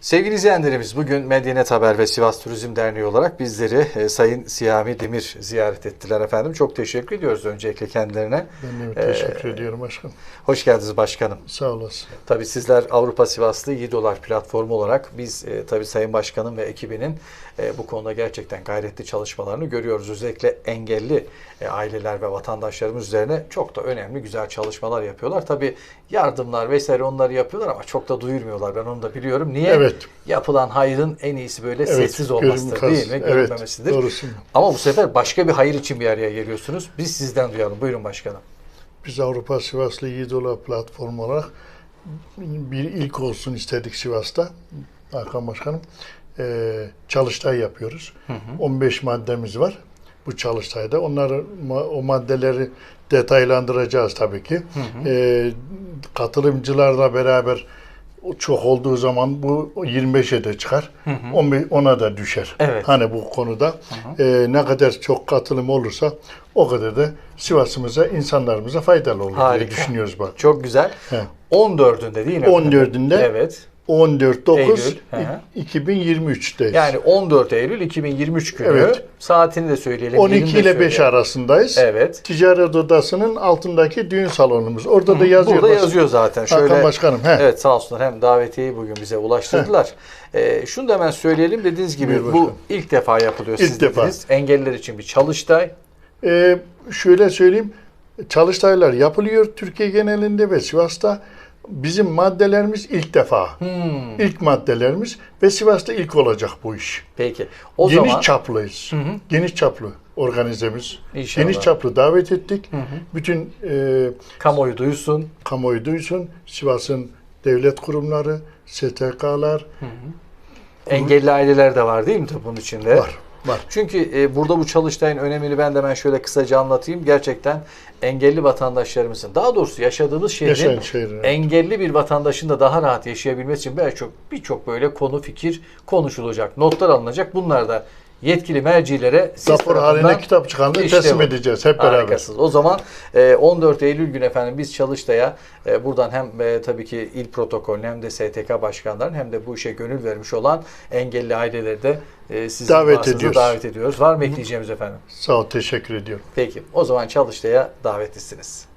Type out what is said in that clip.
Sevgili izleyenlerimiz bugün Medyanet Haber ve Sivas Turizm Derneği olarak bizleri e, Sayın Siyami Demir ziyaret ettiler efendim. Çok teşekkür ediyoruz öncelikle kendilerine. Ben de teşekkür ediyorum başkanım. Hoş geldiniz başkanım. Sağ olasın. Tabii sizler Avrupa Sivaslı 7 dolar platformu olarak biz e, tabii Sayın Başkanım ve ekibinin e, bu konuda gerçekten gayretli çalışmalarını görüyoruz. Özellikle engelli e, aileler ve vatandaşlarımız üzerine çok da önemli güzel çalışmalar yapıyorlar. Tabii yardımlar vesaire onları yapıyorlar ama çok da duyurmuyorlar. Ben onu da biliyorum. Niye? Evet. Yapılan hayrın en iyisi böyle Evet, sessiz olmasıdır değil mi? Evet, Görünmemesidir. doğrusun. Ama bu sefer başka bir hayır için bir araya geliyorsunuz. Biz sizden duyalım. Buyurun başkanım. Biz Avrupa Sivaslı Yiğidola platformu olarak bir ilk olsun istedik Sivas'ta. Hakan Başkanım. Ee, çalıştay yapıyoruz. 15 maddemiz var bu çalıştayda. Onları o maddeleri detaylandıracağız tabii ki. Ee, katılımcılarla beraber çok olduğu zaman bu 25'e de çıkar. 15 ona da düşer. Evet. Hani bu konuda e, ne kadar çok katılım olursa o kadar da Sivas'ımıza, insanlarımıza faydalı olur Harika. diye düşünüyoruz bak. Çok güzel. He. 14'ünde değil mi? 14'ünde Evet. 14 9 Eylül, hı hı. 2023'teyiz. Yani 14 Eylül 2023 günü. Evet. Saatini de söyleyelim. 12 yerini de ile 5 söyleyelim. arasındayız. Evet. Ticaret odasının altındaki düğün salonumuz. Orada da yazıyor. Burada bas- yazıyor zaten. Hakan Şöyle, Başkanım, he. Evet sağ olsunlar. Hem davetiyeyi bugün bize ulaştırdılar. Ee, şunu da hemen söyleyelim. Dediğiniz gibi Buyur bu başkanım. ilk defa yapılıyor. İlk Siz defa. dediniz. Engelliler için bir çalıştay. Ee, şöyle söyleyeyim. Çalıştaylar yapılıyor Türkiye genelinde ve Sivas'ta. Bizim maddelerimiz ilk defa. Hmm. İlk maddelerimiz ve Sivas'ta ilk olacak bu iş. Peki. O Geniş zaman çaplıyız. Geniş çaplı organizemiz. İnşallah. Geniş çaplı davet ettik. Bütün e, kamuoyu duysun. kamuoyu duysun. Sivas'ın devlet kurumları, STK'lar Engelli aileler de var değil mi bunun içinde? var. Var. Çünkü e, burada bu çalıştayın önemini ben de ben şöyle kısaca anlatayım. Gerçekten engelli vatandaşlarımızın, daha doğrusu yaşadığımız şehrin Yaşayan şehrin, evet. engelli bir vatandaşın da daha rahat yaşayabilmesi için birçok birçok böyle konu fikir konuşulacak, notlar alınacak. Bunlar da yetkili mercilere siz Rapor haline kitap çıkandı İşte teslim bu. edeceğiz hep beraber. Harikasınız. O zaman e, 14 Eylül günü efendim biz Çalıştay'a e, buradan hem e, tabii ki il protokolüne hem de STK başkanlarının hem de bu işe gönül vermiş olan engelli aileleri de e, sizin Davet ediyoruz. davet ediyoruz. Var mı ekleyeceğimiz efendim? Sağ ol, teşekkür ediyorum. Peki. O zaman Çalıştay'a davetlisiniz.